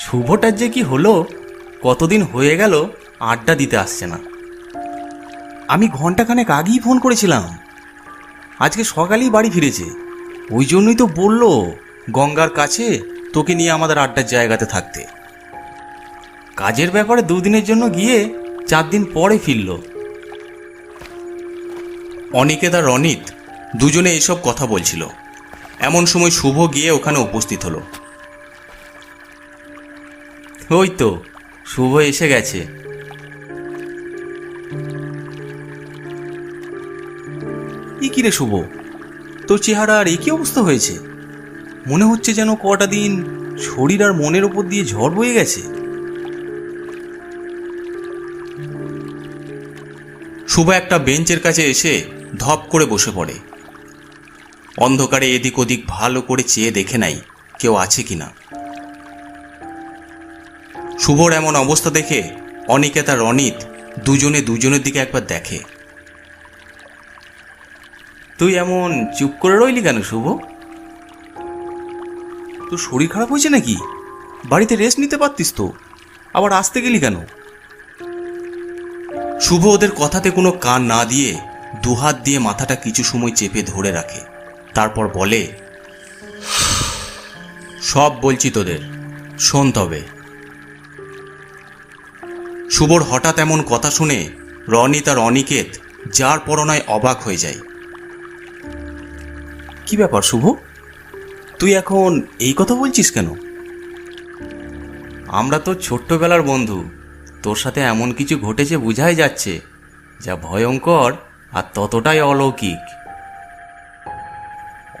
শুভটার যে কি হলো, কতদিন হয়ে গেল, আড্ডা দিতে আসছে না। আমি ঘন্টাখানেক আগেই ফোন করেছিলাম। আজকে সকালেই বাড়ি ফিরেছে। ওই জন্যই তো বলল, গঙ্গার কাছে তোকে নিয়ে আমাদের আড্ডার জায়গাতে থাকতে। কাজের ব্যাপারে দুদিনের জন্য গিয়ে চার দিন পরে ফিরল। অনিকেত আর রনিত দুজনে এসব কথা বলছিল। এমন সময় শুভ গিয়ে ওখানে উপস্থিত হলো। ওই তো শুভ এসে গেছে। ই কি রে শুভ? তোর চেহারা আর একই অবস্থা হয়েছে। মনে হচ্ছে যেন কটা দিন শরীর আর মনের ওপর দিয়ে ঝড় বয়ে গেছে। শুভ একটা বেঞ্চের কাছে এসে ধপ করে বসে পড়ে। অন্ধকারে এদিক ওদিক ভালো করে চেয়ে দেখে নাই কেউ আছে কিনা। শুভর এমন অবস্থা দেখে অনিকেতা, রনিত দুজনে দুজনের দিকে একবার দেখে। তুই এমন চুপ করে রইলি কেন শুভ? তোর শরীর খারাপ হয়েছে নাকি? বাড়িতে রেস্ট নিতে পারতিস তো। আবার আসতে গেলি কেন? শুভ ওদের কথাতে কোনো কান না দিয়ে দুহাত দিয়ে মাথাটা কিছু সময় চেপে ধরে রাখে। তারপর বলে, সব বলছি তোদের, শোন তবে। শুভর হঠাৎ এমন কথা শুনে রনিত আর অনিকেত যার পরনায় অবাক হয়ে যায়। কি ব্যাপার শুভ? তুই এখন এই কথা বলছিস কেন? আমরা তো ছোট্টবেলার বন্ধু। তোর সাথে এমন কিছু ঘটেছে বোঝাই যাচ্ছে যা ভয়ঙ্কর আর ততটাই অলৌকিক।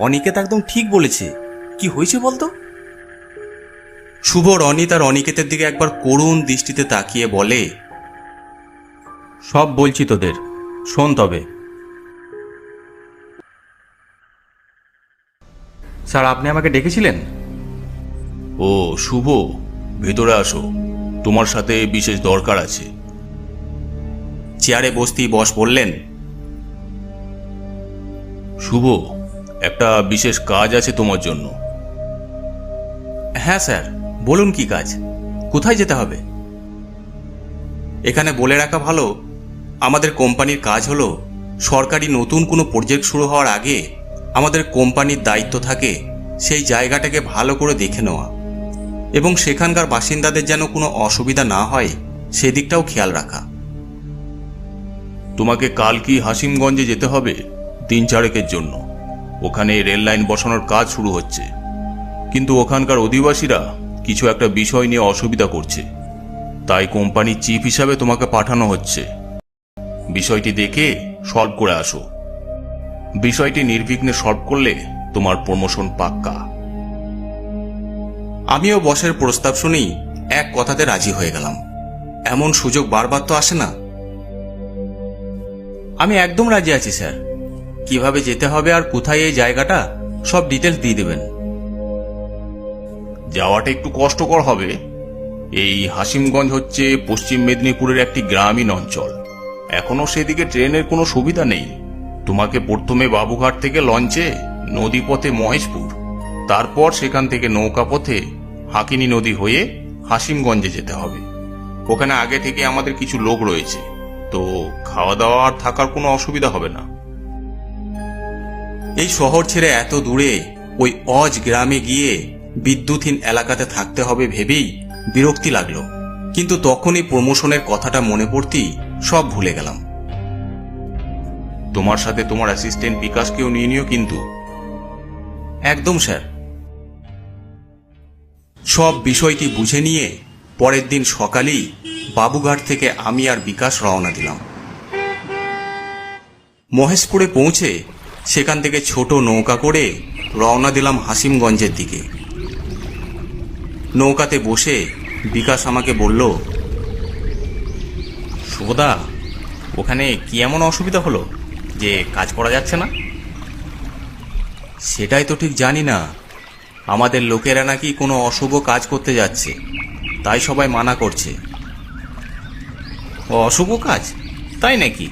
অনিকেত একদম ঠিক বলেছে। কি হয়েছে বলতো? শুভ রনি আর অনিকেতের দিকে একবার করুণ দৃষ্টিতে তাকিয়ে বলে সব বলছি তোদের শোন তবে। স্যার আপনি আমাকে ডেকেছিলেন? ও শুভ ভেতরে আসো তোমার সাথে বিশেষ দরকার আছে। চেয়ারে বসতেই বস বললেন শুভ একটা বিশেষ কাজ আছে তোমার জন্য। হ্যাঁ স্যার। বলুন কি কাজ? কোথায় যেতে হবে? এখানে বলে রাখা ভালো, আমাদের কোম্পানির কাজ হলো, সরকারি নতুন কোনো প্রজেক্ট শুরু হওয়ার আগে আমাদের কোম্পানির দায়িত্ব থাকে সেই জায়গাটাকে ভালো করে দেখে নেওয়া। এবং সেখানকার বাসিন্দাদের যেন কোনো অসুবিধা না হয়, সেদিকটাও খেয়াল রাখা। তোমাকে কাল কি হাসিমগঞ্জে যেতে হবে? তিন চারেকের জন্য। ওখানে রেল লাইন বসানোর কাজ শুরু হচ্ছে। কিন্তু ওখানকার অধিবাসীরা কিছু একটা বিষয় নিয়ে অসুবিধা করছে। তাই কোম্পানির চিফ হিসাবে তোমাকে পাঠানো হচ্ছে। বিষয়টি দেখে সলভ করে আসো। বিষয়টি নির্বিঘ্নে সলভ করলে তোমার প্রমোশন পাক্কা। আমিও বসের প্রস্তাব শুনেই এক কথাতে রাজি হয়ে গেলাম। এমন সুযোগ বারবার তো আসে না। আমি একদম রাজি আছি, স্যার। কীভাবে যেতে হবে আর কোথায় এই জায়গাটা, সব ডিটেলস দিয়ে দেবেন। যাওয়াটা একটু কষ্টকর হবে। এই হাসিমগঞ্জ হচ্ছে পশ্চিম মেদিনীপুরের একটি গ্রামীণ অঞ্চল। এখনও সেদিকে ট্রেনের কোনো সুবিধা নেই। তোমাকে প্রথমে বাবুঘাট থেকে লঞ্চে, নদীপথে মহেশপুর, তারপর সেখান থেকে নৌকা পথে হাকিনি নদী হয়ে হাসিমগঞ্জে যেতে হবে। ওখানে আগে থেকে আমাদের কিছু লোক রয়েছে। তো খাওয়া দাওয়া আর থাকার কোনো অসুবিধা হবে না। এই শহর ছেড়ে এত দূরে ওই অজ গ্রামে গিয়ে বিদ্যুৎহীন এলাকাতে থাকতে হবে ভেবেই বিরক্তি লাগল। কিন্তু তখনই প্রমোশনের কথাটা মনে পড়তেই সব ভুলে গেলাম। তোমার সাথে তোমার অ্যাসিস্ট্যান্ট বিকাশকেও নিয়ে নিও কিন্তু। একদম, স্যার। সব বিষয়টি বুঝে নিয়ে পরের দিন সকালেই বাবুঘাট থেকে আমি আর বিকাশ রওনা দিলাম। মহেশপুরে পৌঁছে সেখান থেকে ছোট নৌকা করে রওনা দিলাম হাসিমগঞ্জের দিকে। নৌকাতে বসে বিকাশ আমাকে বলল শুভদা ওখানে কি এমন অসুবিধা হলো যে কাজ করা যাচ্ছে না? সেটাই তো ঠিক জানি না। আমাদের লোকেরা নাকি কোনো অশুভ কাজ করতে যাচ্ছে, তাই সবাই মানা করছে। অশুভ কাজ? তাই নাকি?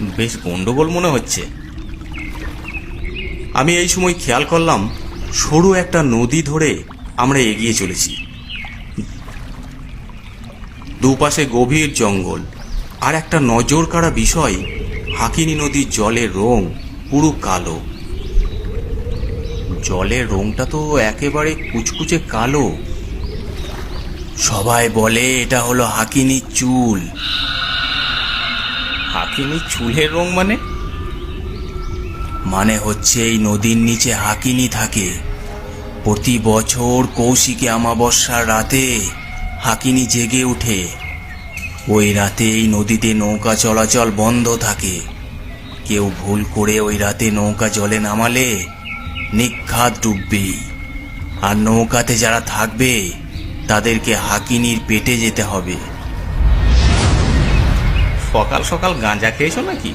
বেশ গন্ডগোল মনে হচ্ছে। আমি এই সময় খেয়াল করলাম, সরু একটা নদী ধরে আমরা এগিয়ে চলেছি। দুপাশে গভীর জঙ্গল, আর একটা নজর কাড়া বিষয়, হাকিনী নদীর জলের রং পুরো কালো। জলের রংটা তো একেবারে কুচকুচে কালো। সবাই বলে এটা হলো হাকিনীর চুল। হাকিনীর চুলের রং মানে? মানে হচ্ছে এই নদীর নিচে হাকিনী থাকে। প্রতি বছর কৌশিকে অমাবস্যার রাতে হাকিনি জেগে ওঠে ওই রাতে এই নদীতে নৌকা চলাচল বন্ধ থাকে। কেউ ভুল করে ওই রাতে নৌকা জলে নামালে নিঘাত ডুববে। আর নৌকাতে যারা থাকবে, তাদেরকে হাকিনির পেটে যেতে হবে। সকাল সকাল গাঁজা খেয়েছো নাকি?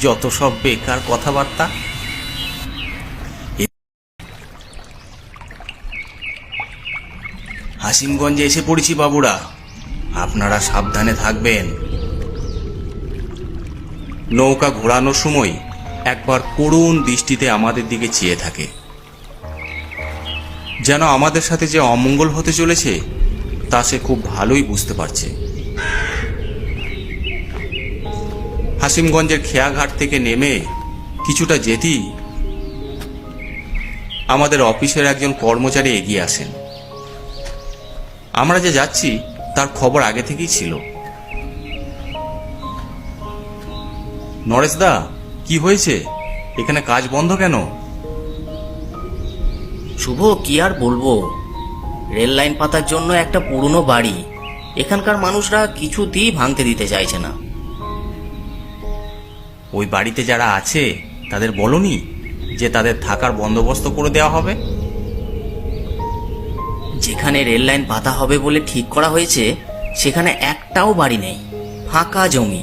যত সব বেকার কথাবার্তা। হাসিমগঞ্জে এসে পড়েছি বাবুরা। আপনারা সাবধানে থাকবেন। নৌকা ঘোরানোর সময় একবার করুণ দৃষ্টিতে আমাদের দিকে চেয়ে থাকে। যেন আমাদের সাথে যে অমঙ্গল হতে চলেছে, তা সে খুব ভালোই বুঝতে পারছে। হাসিমগঞ্জের খেয়াঘাট থেকে নেমে কিছুটা যেতেই আমাদের অফিসের একজন কর্মচারী এগিয়ে আসেন। আমরা যে যাচ্ছি তার খবর আগে থেকেই ছিল। নরেশদা কি হয়েছে? এখানে কাজ বন্ধ কেন? শুভ কি আর বলব? রেল লাইন পাতার জন্য একটা পুরনো বাড়ি। এখানকার মানুষরা কিছুতেই ভাঙতে দিতে চাইছে না। ওই বাড়িতে যারা আছে তাদের বলনি যে তাদের থাকার বন্দোবস্ত করে দেওয়া হবে? যেখানে রেল লাইন পাতা হবে বলে ঠিক করা হয়েছে সেখানে একটাও বাড়ি নেই ফাঁকা জমি।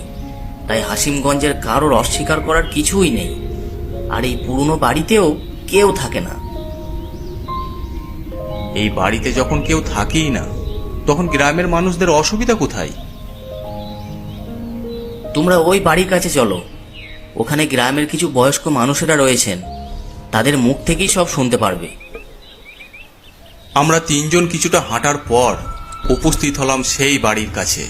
তাই হাসিমগঞ্জের কারোর অস্বীকার করার কিছুই নেই। আর এই পুরনো বাড়িতেও কেউ থাকে না। এই বাড়িতে যখন কেউ থাকেই না তখন গ্রামের মানুষদের অসুবিধা কোথায়? তোমরা ওই বাড়ির কাছে চলো। ওখানে গ্রামের কিছু বয়স্ক মানুষেরা রয়েছেন। তাদের মুখ থেকেই সব শুনতে পারবে। আমরা তিনজন কিছুটা হাঁটার পর উপস্থিত হলাম সেই বাড়ির কাছে।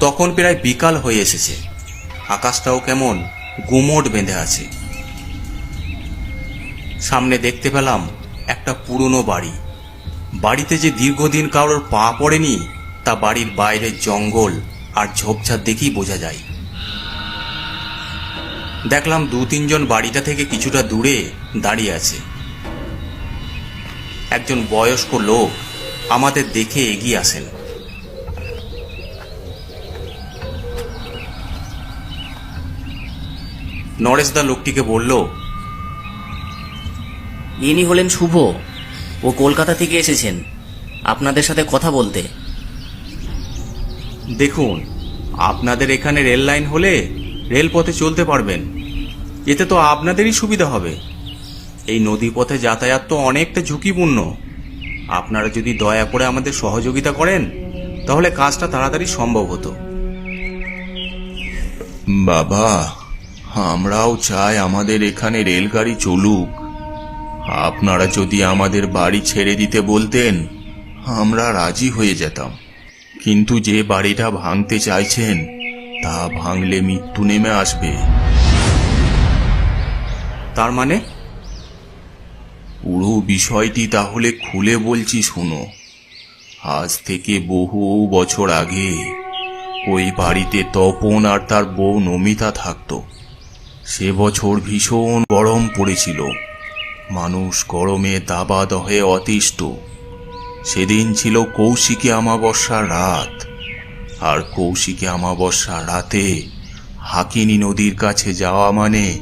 তখন প্রায় বিকাল হয়ে এসেছে। আকাশটাও কেমন গুমোট বেঁধে আছে। সামনে দেখতে পেলাম একটা পুরনো বাড়ি। বাড়িতে যে দীর্ঘদিন কারোর পা পড়েনি, তা বাড়ির বাইরের জঙ্গল আর ঝোপঝাড় দেখেই বোঝা যায়। দেখলাম দু তিনজন বাড়িটা থেকে কিছুটা দূরে দাঁড়িয়ে আছে। একজন বয়স্ক লোক আমাদের দেখে এগিয়ে আসেন। নরেশদা লোকটিকে বলল ইনি হলেন শুভ। ও কলকাতা থেকে এসেছেন। আপনাদের সাথে কথা বলতে। দেখুন আপনাদের এখানে রেল লাইন হলে রেলপথে চলতে পারবেন। এতে তো আপনাদেরই সুবিধা হবে। এই নদী পথে যাতায়াত তো অনেকটা ঝুঁকিপূর্ণ। আপনারা যদি দয়া করে আমাদের সহযোগিতা করেন তাহলে কাজটা তাড়াতাড়ি সম্ভব হতো। বাবা আমরাও চাই আমাদের এখানে রেলগাড়ি চলুক। আপনারা যদি আমাদের বাড়ি ছেড়ে দিতে বলতেন আমরা রাজি হয়ে যেতাম। কিন্তু যে বাড়িটা ভাঙতে চাইছেন তা ভাঙলে মৃত্যু নেমে আসবে। তার মানে? পুরো বিষয়টি তাহলে খুলে বলছি শোনো। আজ থেকে বহু বছর আগে ওই বাড়িতে তপন আর তার বউ নমিতা থাকতো। সে বছর ভীষণ গরম পড়েছিল। মানুষ গরমে দাবাদ হয়ে অতিষ্ঠ। সেদিন ছিল কৌশিকী অমাবস্যার রাত। আর কৌশিকী অমাবস্যার রাতে হাকিনী নদীর কাছে যাওয়া মানে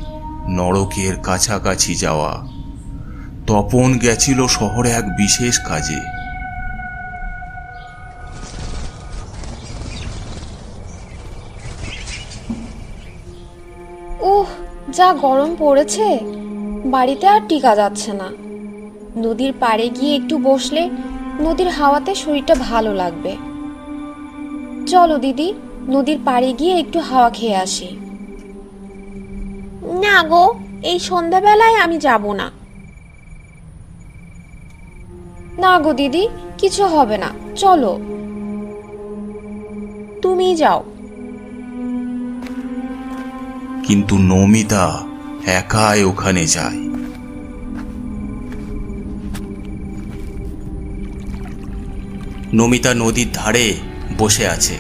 নরকের কাছাকাছি যাওয়া। তপন গেছিল শহরে এক বিশেষ কাজে। উহ যা গরম পড়েছে। বাড়িতে আর টিকা যাচ্ছে না। নদীর পাড়ে গিয়ে একটু বসলে নদীর হাওয়াতে শরীরটা ভালো লাগবে। চলো দিদি নদীর পাড়ে গিয়ে একটু হাওয়া খেয়ে আসি। না গো এই সন্ধ্যাবেলায় আমি যাব না। না গো দিদি, কিছু হবে না, চলো। তুমি যাও। কিন্তু নমিতা একাই ওখানে যায়। নমিতা নদীর ধারে বসে আছে।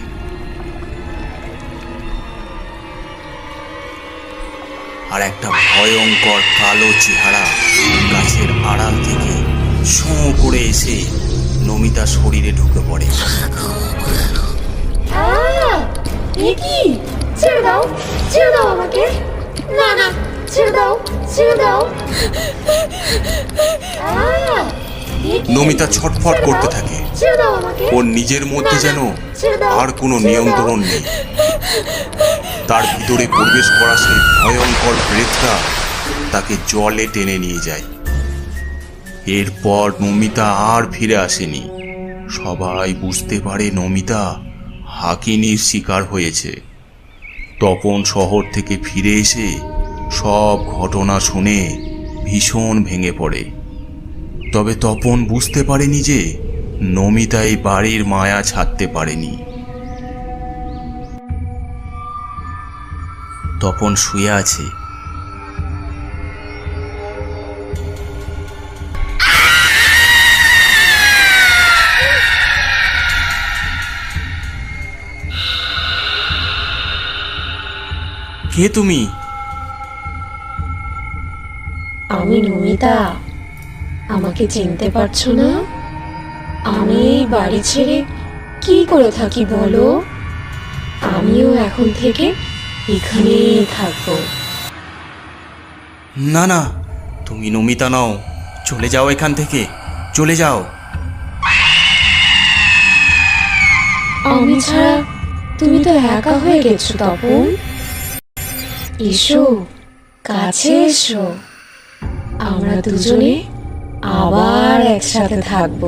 আর একটা ভয়ঙ্কর কালো চেহারা গাছের আড়াল থেকে শোঁ করে এসে নমিতার শরীরে ঢুকে পড়ে। কি? ছেড়ে দাও ছেড়ে দাও আমাকে। না না ছেড়ে দাও ছেড়ে দাও। নমিতা ছটফট করতে থাকে। ওর নিজের মধ্যে যেন আর কোনো নিয়ন্ত্রণ নেই। তার ভিতরে প্রবেশ করা সেই ভয়ঙ্কর প্রেতটা তাকে জলে টেনে নিয়ে যায়। এরপর নমিতা আর ফিরে আসেনি। সবাই বুঝতে পারে নমিতা হাকিনির শিকার হয়েছে। তপন শহর থেকে ফিরে এসে সব ঘটনা শুনে ভীষণ ভেঙে পড়ে। তবে তপন বুঝতে পারেনি যে নমিতা এই বাড়ির মায়া ছাড়তে পারেনি। তপন শুয়ে আছে। কে তুমি? আমি নমিতা। আমাকে চিনতে পারছ না? আমি এই বাড়ি ছেড়ে কি করে থাকি বলো? আমিও এখন থেকে এখানেই থাকব। না না তুমি নমিতা নও। চলে যাও এখান থেকে। চলে যাও। আমি ছাড়া তুমি তো একা হয়ে গেছো তপন। এসো কাছে এসো। আমরা দুজনে আবার একসাথে থাকব।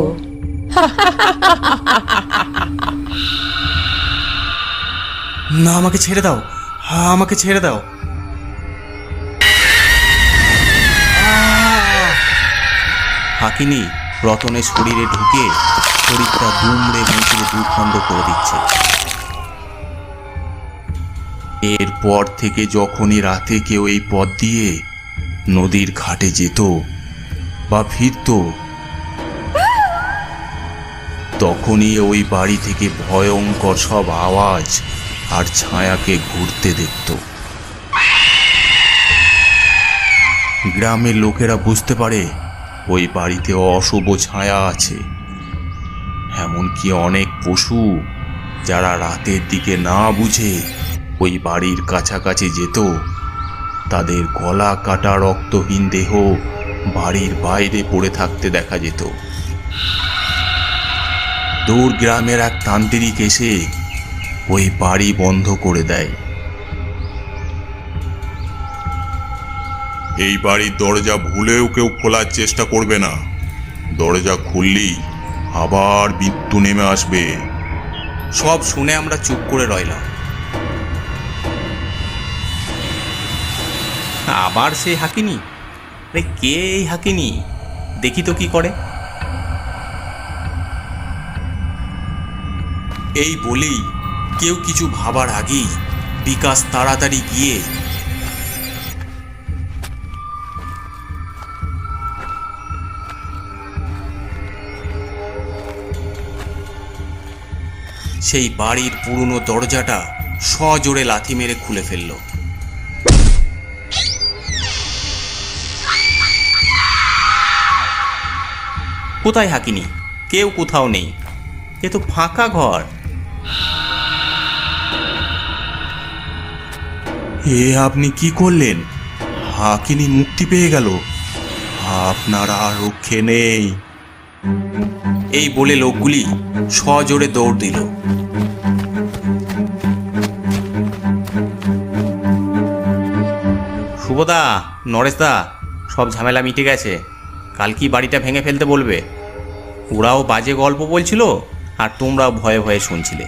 না আমাকে ছেড়ে দাও। হ্যাঁ আমাকে ছেড়ে দাও! হাকিনি রতনের শরীরে ঢুকে শরীরটা দুমড়ে মুচড়ে দুখণ্ড করে দিচ্ছে। এরপর থেকে যখনই রাতে কেউ এই পথ দিয়ে নদীর ঘাটে যেত বা ফিরত, তখনই ওই বাড়ি থেকে ভয়ঙ্কর সব আওয়াজ আর ছায়াকে ঘুরতে দেখত। গ্রামের লোকেরা বুঝতে পারে ওই বাড়িতে অশুভ ছায়া আছে। এমনকি অনেক পশু যারা রাতের দিকে না বুঝে ওই বাড়ির কাছাকাছি যেত। তাদের গলা কাটা রক্তহীন দেহ বাড়ির বাইরে পড়ে থাকতে দেখা যেত। দূর গ্রামের এক তান্ত্রিক এসে ওই বাড়ি বন্ধ করে দেয়। এই বাড়ির দরজা ভুলেও কেউ খোলার চেষ্টা করবে না। দরজা খুললেই আবার মৃত্যু নেমে আসবে। সব শুনে আমরা চুপ করে রইলাম। আবার সে হাকিনি? আরে কে এই হাকিনি? দেখি তো কি করে। এই বলেই কেউ কিছু ভাবার আগেই বিকাশ তাড়াতাড়ি গিয়ে সেই বাড়ির পুরনো দরজাটা সজোরে লাথি মেরে খুলে ফেলল। কোথায় হাকিনি? কেউ কোথাও নেই। এ তো ফাঁকা ঘর। এ আপনি কি করলেন? হাকিনি মুক্তি পেয়ে গেল। আপনার আর রক্ষে নেই। এই বলে লোকগুলি সজোরে দৌড় দিল। শুভদা নরেশদা সব ঝামেলা মিটে গেছে। কাল কি বাড়িটা ভেঙে ফেলতে বলবে? ওরাও বাজে গল্প বলছিল আর তোমরাও ভয়ে ভয়ে শুনছিলে।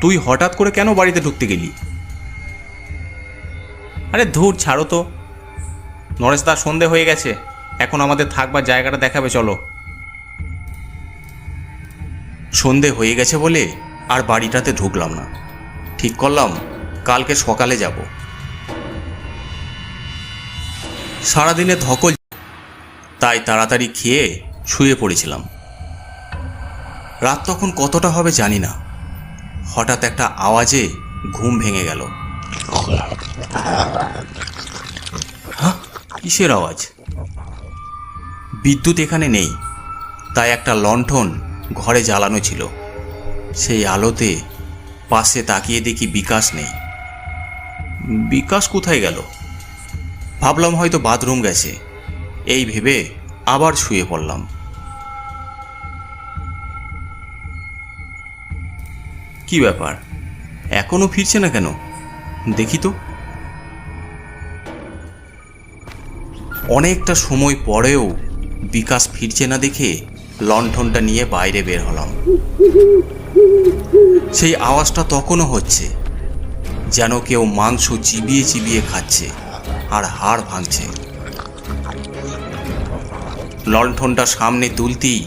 তুই হঠাৎ করে কেন বাড়িতে ঢুকতে গেলি? আরে ধুর, ছাড়ো তো। নরেশদা সন্ধে হয়ে গেছে। এখন আমাদের থাকবার জায়গাটা দেখাবে, চলো। সন্ধে হয়ে গেছে বলে আর বাড়িটাতে ঢুকলাম না। ঠিক করলাম, কালকে সকালে যাব। সারাদিনে ধকল, তাই তাড়াতাড়ি খেয়ে শুয়ে পড়েছিলাম। রাত তখন কতটা হবে জানি না। হঠাৎ একটা আওয়াজে ঘুম ভেঙে গেল। হ্যাঁ কিসের আওয়াজ? বিদ্যুৎ এখানে নেই, তাই একটা লণ্ঠন ঘরে জ্বালানো ছিল। সেই আলোতে পাশে তাকিয়ে দেখি বিকাশ নেই। বিকাশ কোথায় গেল? ভাবলাম হয়তো বাথরুম গেছে। এই ভেবে আবার শুয়ে পড়লাম। কি ব্যাপার? এখনও ফিরছে না কেন? দেখি তো। অনেকটা সময় পরেও বিকাশ ফিরছে না দেখে লণ্ঠনটা নিয়ে বাইরে বের হলাম। সেই আওয়াজটা তখনও হচ্ছে, যেন কেউ মাংস চিবিয়ে চিবিয়ে খাচ্ছে আর হাড় ভাঙছে। লণ্ঠনটা সামনে তুলতেই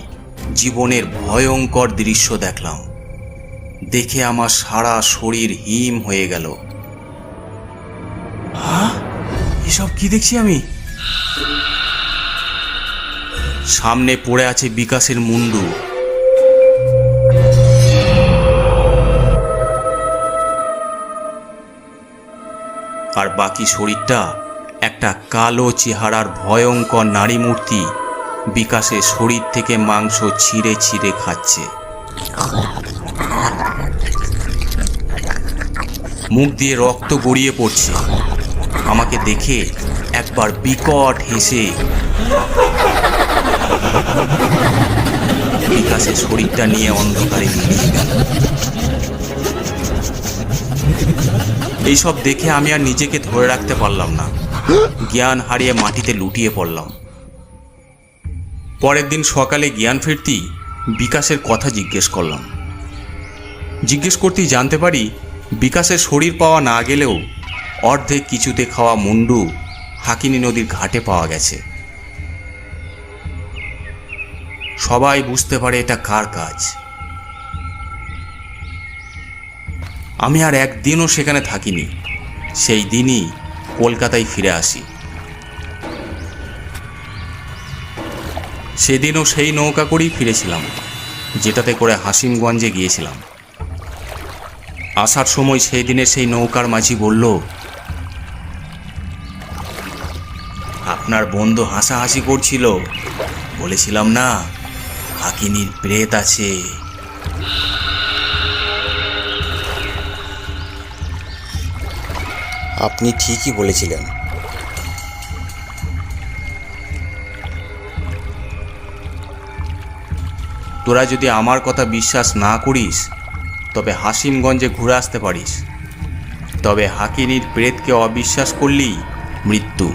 জীবনের ভয়ঙ্কর দৃশ্য দেখলাম। দেখে আমার সারা শরীর হিম হয়ে গেল। এসব কি দেখছি আমি? সামনে পড়ে আছে বিকাশের মুন্ডু। আর বাকি শরীরটা একটা কালো চেহারার ভয়ঙ্কর নারী মূর্তি বিকাশের শরীর থেকে মাংস ছিঁড়ে ছিঁড়ে খাচ্ছে। মুখ দিয়ে রক্ত গড়িয়ে পড়ছে। আমাকে দেখে একবার বিকট হেসে বিকাশের শরীরটা নিয়ে অন্ধকারে মিলিয়ে গেল। এইসব দেখে আমি আর নিজেকে ধরে রাখতে পারলাম না। জ্ঞান হারিয়ে মাটিতে লুটিয়ে পড়লাম। পরের দিন সকালে জ্ঞান ফিরতেই বিকাশের কথা জিজ্ঞেস করলাম। জিজ্ঞেস করতেই জানতে পারি বিকাশের শরীর পাওয়া না গেলেও অর্ধেক কিছুতে খাওয়া মুন্ডু হাকিনী নদীর ঘাটে পাওয়া গেছে। সবাই বুঝতে পারে এটা কার কাজ। আমি আর একদিনও সেখানে থাকিনি, সেই দিনই কলকাতায় ফিরে আসি। সেদিনও সেই নৌকা করেই ফিরেছিলাম, যেটাতে করে হাসিমগঞ্জে গিয়েছিলাম। আসার সময় সেই দিনে সেই নৌকার মাঝি বলল আপনার বন্ধু হাসাহাসি করছিল। বলেছিলাম না হাকিনির প্রেত আছে। আপনি ঠিকই বলেছিলেন। তোরা যদি আমার কথা বিশ্বাস না করিস তবে হাসিমগঞ্জে ঘুরে আসতে পারিস। তবে হাকিনির প্রেতকে অবিশ্বাস করলেই মৃত্যু।